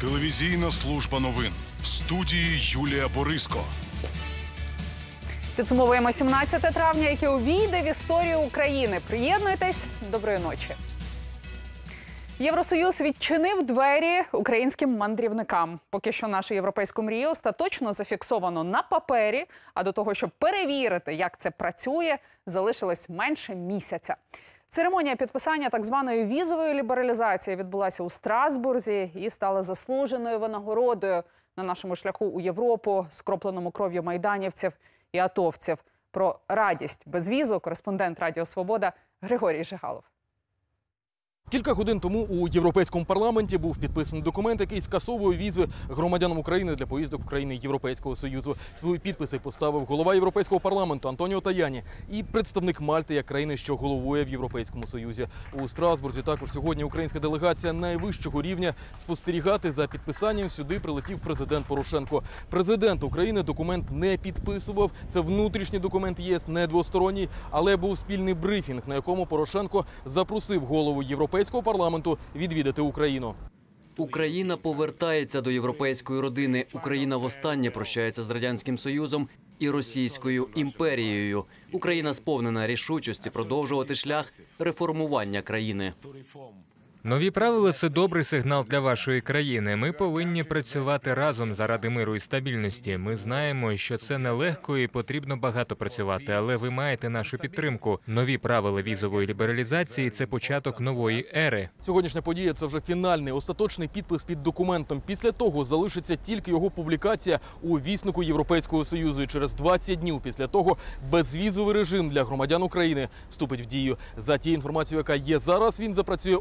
Телевізійна служба новин в студії Юлія Бориско. Підсумовуємо 17 травня, яке увійде в історію України. Приєднуйтесь. Доброї ночі. Євросоюз відчинив двері українським мандрівникам. Поки що нашу європейську мрію остаточно зафіксовано на папері. А до того, щоб перевірити, як це працює, залишилось менше місяця. Церемонія підписання так званої візової лібералізації відбулася у Страсбурзі і стала заслуженою винагородою на нашому шляху у Європу, скропленому кров'ю майданівців і атовців. Про радість без візу кореспондент Радіо Свобода Григорій Жигалов. Кілька годин тому у європейському парламенті був підписаний документ, який скасовує візи громадянам України для поїздок в країни Європейського союзу. Свої підписи поставив голова європейського парламенту Антоніо Таяні і представник Мальти як країни, що головує в Європейському Союзі. У Страсбурзі також сьогодні українська делегація найвищого рівня спостерігати за підписанням. Сюди прилетів президент Порошенко. Президент України документ не підписував. Це внутрішній документ ЄС не двосторонній, але був спільний брифінг, на якому Порошенко запросив голову Європейського парламенту відвідати Україну. Україна повертається до європейської родини. Україна востаннє прощається з радянським союзом і Російською імперією. Україна сповнена рішучості продовжувати шлях реформування країни. Нові правила це добрий сигнал для вашої країни. Ми повинні працювати разом заради миру і стабільності. Ми знаємо, що це нелегко і потрібно багато працювати, але ви маєте нашу підтримку. Нові правила візової лібералізації це початок нової ери. Сьогоднішня подія це вже фінальний остаточний підпис під документом. Після того залишиться тільки його публікація у віснику Європейського союзу. І через 20 днів після того безвізовий режим для громадян України вступить в дію. За тією інформацією, яка є зараз, він запрацює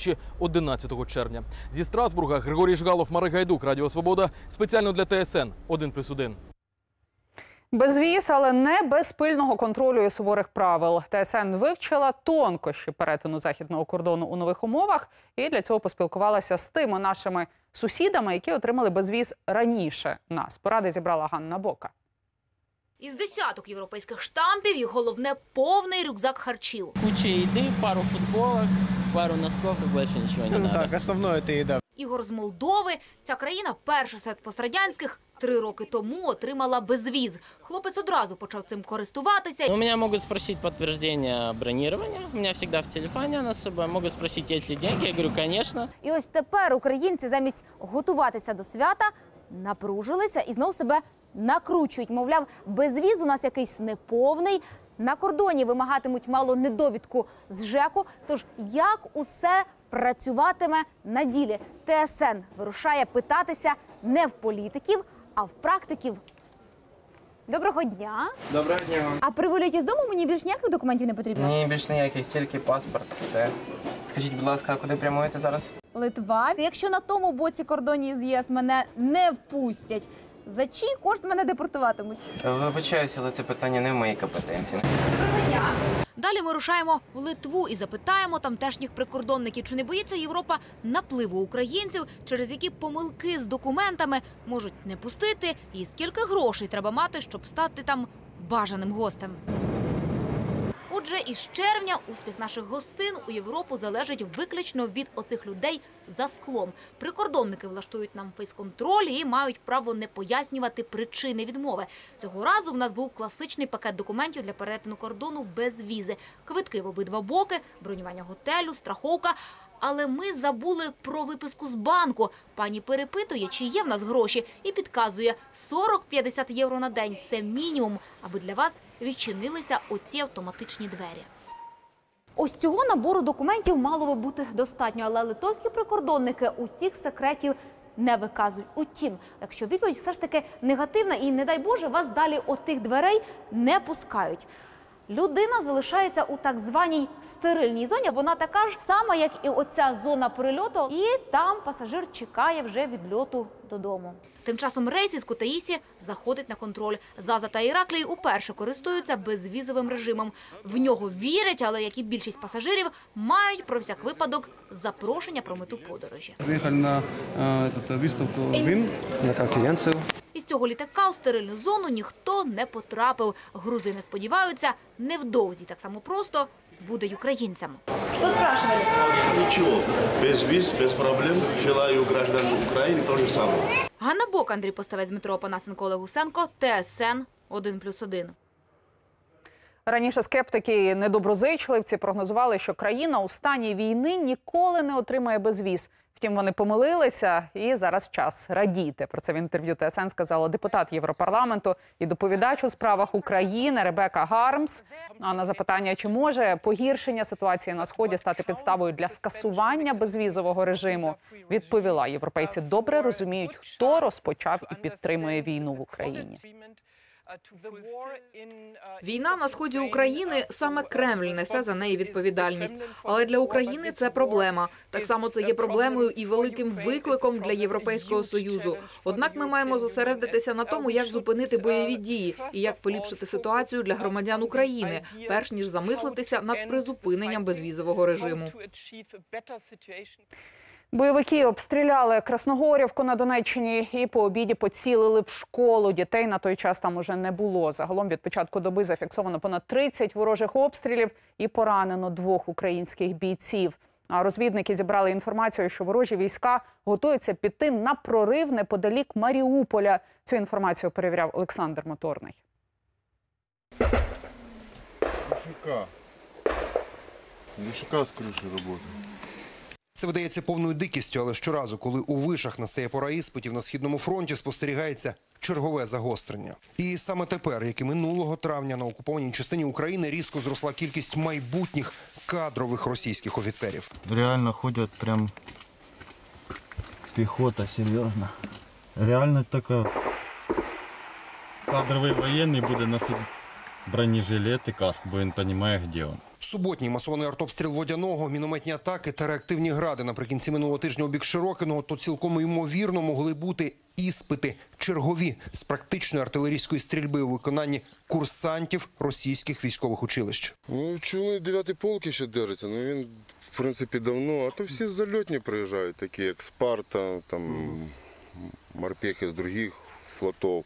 опівночі 11 червня. Зі Страсбурга Григорій Жгалов, Марик Гайдук, Радіо Свобода спеціально для ТСН 1+,1. Без віз, але не без пильного контролю і суворих правил. ТСН вивчила тонкощі перетину західного кордону у нових умовах і для цього поспілкувалася з тими нашими сусідами, які отримали безвіз раніше нас. Поради зібрала Ганна Бока. Із десяток європейських штампів і головне повний рюкзак харчів. Куча еды, пару футболок, пару носков и больше ничего не Ну надо. так, основное это еда. Ігор з Молдови. Ця країна перша серед пострадянських три роки тому отримала безвіз. Хлопець одразу почав цим користуватися. У меня могут спросить подтверждение бронирования. У меня всегда в телефоне оно с собой. Могут спросить, есть ли деньги. Я говорю, конечно. І ось тепер українці замість готуватися до свята напружилися і знов себе накручують. Мовляв, безвіз у нас якийсь неповний. На кордоні вимагатимуть мало недовідку з ЖЕКу. Тож як усе працюватиме на ділі? ТСН вирушає питатися не в політиків, а в практиків. Доброго дня. Доброго дня. А при виліті з дому мені більш ніяких документів не потрібно. Ні, більш ніяких, тільки паспорт, все. Скажіть, будь ласка, куди прямуєте зараз? Литва. Якщо на тому боці кордоні з ЄС мене не впустять, за чий кошт мене депортуватимуть? Вибачаюся, але це питання не в моїй компетенції. Далі ми рушаємо в Литву і запитаємо тамтешніх прикордонників, чи не боїться Європа напливу українців, через які помилки з документами можуть не пустити, і скільки грошей треба мати, щоб стати там бажаним гостем. Отже, із червня успіх наших гостин у Європу залежить виключно від оцих людей за склом. Прикордонники влаштують нам фейс-контроль і мають право не пояснювати причини відмови. Цього разу в нас був класичний пакет документів для перетину кордону без візи, квитки в обидва боки, бронювання готелю, страховка. Але ми забули про виписку з банку. Пані перепитує, чи є в нас гроші, і підказує 40-50 євро на день. Це мінімум, аби для вас відчинилися оці автоматичні двері. Ось цього набору документів мало би бути достатньо, але литовські прикордонники усіх секретів не виказують. Утім, якщо відповідь все ж таки негативна і, не дай Боже, вас далі отих дверей не пускають. Людина залишається у так званій стерильній зоні. Вона така ж сама, як і оця зона прильоту, і там пасажир чекає вже відльоту додому. Тим часом рейс із Кутаїсі заходить на контроль. Заза та Іраклій уперше користуються безвізовим режимом. В нього вірять, але як і більшість пасажирів, мають про всяк випадок запрошення про мету подорожі. Приехали на э, этот, выставку ВИН. На конференцию. Із цього літака у стерильну зону ніхто не потрапив. Грузини сподіваються, невдовзі так само просто буде й українцям. Нічого без віз, без проблем. Желаю граждан України теж саме. Ганна Бок, Андрій Поставець, Дмитро Панасенко, Олег Гусенко, ТСН 1+,1. Раніше скептики і недоброзичливці прогнозували, що країна у стані війни ніколи не отримає безвіз. Втім, вони помилилися, і зараз час радіти. Про це в інтерв'ю ТСН сказала депутат Європарламенту і доповідач у справах України Ребека Гармс. А на запитання, чи може погіршення ситуації на сході стати підставою для скасування безвізового режиму, відповіла: європейці добре розуміють, хто розпочав і підтримує війну в Україні. Війна на сході України саме Кремль несе за неї відповідальність. Але для України це проблема. Так само це є проблемою і великим викликом для Європейського союзу. Однак ми маємо зосередитися на тому, як зупинити бойові дії і як поліпшити ситуацію для громадян України, перш ніж замислитися над призупиненням безвізового режиму. Бойовики обстріляли Красногорівку на Донеччині і по обіді поцілили в школу. Дітей на той час там уже не було. Загалом від початку доби зафіксовано понад 30 ворожих обстрілів і поранено двох українських бійців. А розвідники зібрали інформацію, що ворожі війська готуються піти на прорив неподалік Маріуполя. Цю інформацію перевіряв Олександр Моторний. Вишака. Вишака з криші працює. Це видається повною дикістю, але щоразу, коли у вишах настає пора іспитів на східному фронті, спостерігається чергове загострення. І саме тепер, як і минулого травня, на окупованій частині України різко зросла кількість майбутніх кадрових російських офіцерів. Реально ходять прям піхота, серйозно. Реально тільки кадровий воєнний буде носити бронежилет і каск, бо він розуміє, де він. Суботній масований артобстріл водяного, мінометні атаки та реактивні гради наприкінці минулого тижня у бік Широкиного, то цілком ймовірно могли бути іспити чергові з практичної артилерійської стрільби у виконанні курсантів російських військових училищ. Ну, чули, 9 полки ще держиться, ну він, в принципі, давно. А то всі зальотні приїжджають, такі як Спарта, там, морпехи з других флотів.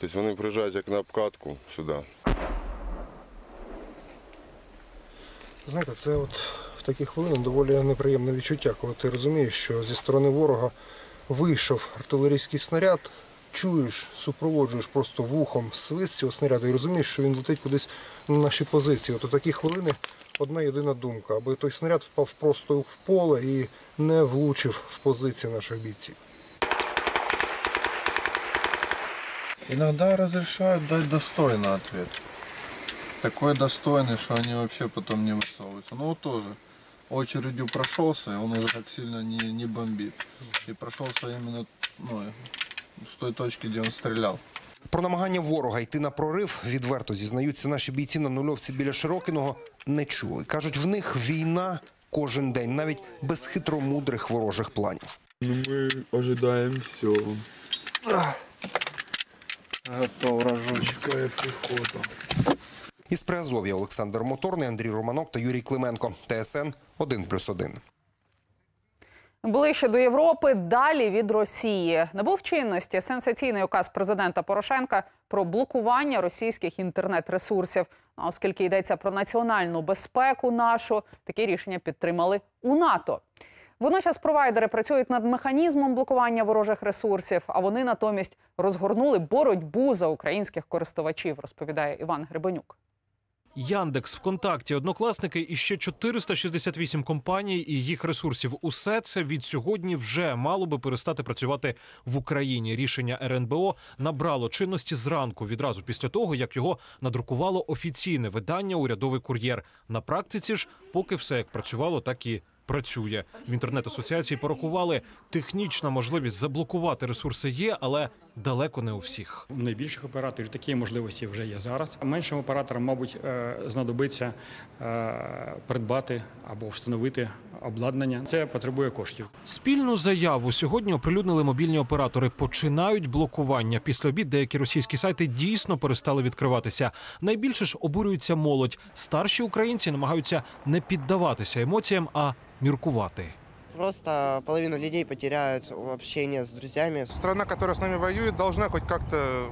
Тобто вони приїжджають як на обкатку сюди. Знаєте, це от в такі хвилини доволі неприємне відчуття, коли ти розумієш, що зі сторони ворога вийшов артилерійський снаряд, чуєш, супроводжуєш просто вухом свист цього снаряду і розумієш, що він летить кудись на наші позиції. От у такі хвилини одна єдина думка, аби той снаряд впав просто в поле і не влучив в позиції наших бійців. Иногда разрешают дать достойный ответ Такой достойный, что они вообще потом не высовываются. Ну вот тоже. Очередью прошелся, и он уже так сильно не, не бомбит. И прошелся именно ну, с той точки, где он стрелял. Про намагання ворога йти на прорив відверто зізнаються наші бійці на нульовці біля Широкиного не чули. кажуть, в них війна кожен день, навіть без хитромудрих ворожих планів. Ну, мы ожидаем все. Готов рожочка пехота. Із Приазов'я Олександр Моторний, Андрій Романок та Юрій Клименко. ТСН 1+,1. Ближче до Європи, далі від Росії. Набув чинності сенсаційний указ президента Порошенка про блокування російських інтернет-ресурсів. А оскільки йдеться про національну безпеку нашу, такі рішення підтримали у НАТО. Водночас провайдери працюють над механізмом блокування ворожих ресурсів, а вони натомість розгорнули боротьбу за українських користувачів, розповідає Іван Гребенюк. Яндекс, ВКонтакті, однокласники і ще 468 компаній і їх ресурсів. Усе це від сьогодні вже мало би перестати працювати в Україні. Рішення РНБО набрало чинності зранку, відразу після того, як його надрукувало офіційне видання Урядовий кур'єр. На практиці ж, поки все як працювало, так і працює. В інтернет-асоціації порахували, технічна можливість заблокувати ресурси є, але далеко не у всіх. У найбільших операторів такі можливості вже є зараз. Меншим операторам, мабуть, е, знадобиться е, придбати або встановити обладнання. Це потребує коштів. Спільну заяву сьогодні оприлюднили мобільні оператори. Починають блокування. Після обід деякі російські сайти дійсно перестали відкриватися. Найбільше ж обурюється молодь. Старші українці намагаються не піддаватися емоціям, а міркувати. просто половину людей потеряют общение с друзьями. Страна, которая с нами воюет, должна хоть как-то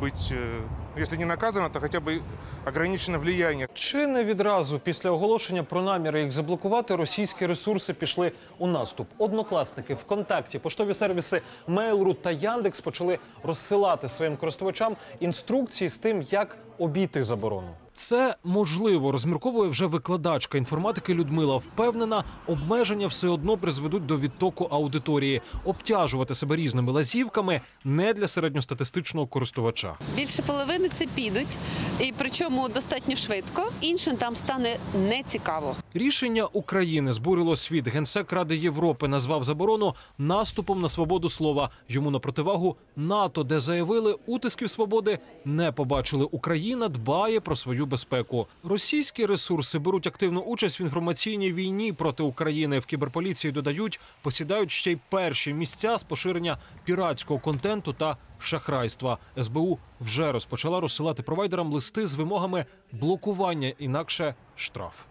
быть, э, если не наказана, то хотя бы ограничено влияние. Чи не відразу після оголошення про наміри їх заблокувати російські ресурси пішли у наступ? Однокласники ВКонтакті, поштові сервіси Mail.ru та Яндекс почали розсилати своїм користувачам інструкції з тим, як обійти заборону. Це можливо, розмірковує вже викладачка інформатики Людмила. Впевнена, обмеження все одно призведуть до відтоку аудиторії. Обтяжувати себе різними лазівками не для середньостатистичного користувача. Більше половини це підуть, і причому достатньо швидко. Іншим там стане нецікаво. Рішення України збурило світ. Генсек Ради Європи назвав заборону наступом на свободу слова. Йому на противагу НАТО, де заявили, утисків свободи не побачили. Україна дбає про свою безпеку. Російські ресурси беруть активну участь в інформаційній війні проти України. В кіберполіції додають, посідають ще й перші місця з поширення піратського контенту та шахрайства. СБУ вже розпочала розсилати провайдерам листи з вимогами блокування, інакше штраф.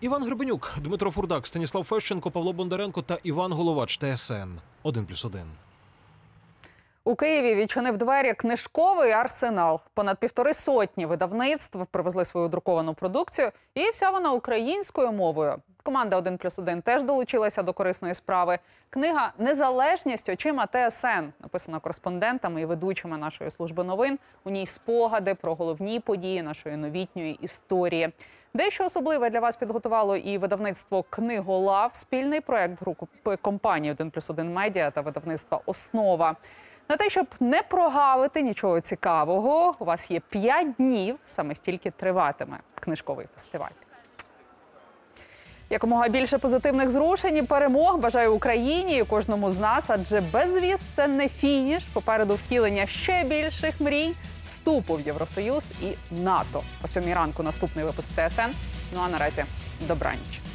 Іван Гребенюк, Дмитро Фурдак, Станіслав Фещенко, Павло Бондаренко та Іван Головач. ТСН 1+,1. У Києві відчинив двері книжковий арсенал. Понад півтори сотні видавництв привезли свою друковану продукцію, і вся вона українською мовою. Команда 1 плюс 1 теж долучилася до корисної справи. Книга Незалежність очима ТСН написана кореспондентами і ведучими нашої служби новин. У ній спогади про головні події нашої новітньої історії. Дещо особливе для вас підготувало і видавництво Книголав, спільний проект групи компанії 1 плюс 1 медіа та видавництва Основа. На те, щоб не прогавити нічого цікавого, у вас є 5 днів, саме стільки триватиме книжковий фестиваль. Якомога більше позитивних зрушень і перемог бажаю Україні і кожному з нас, адже безвіз це не фініш. Попереду втілення ще більших мрій, вступу в Євросоюз і НАТО. О сьомій ранку наступний випуск ТСН. Ну а наразі добраніч.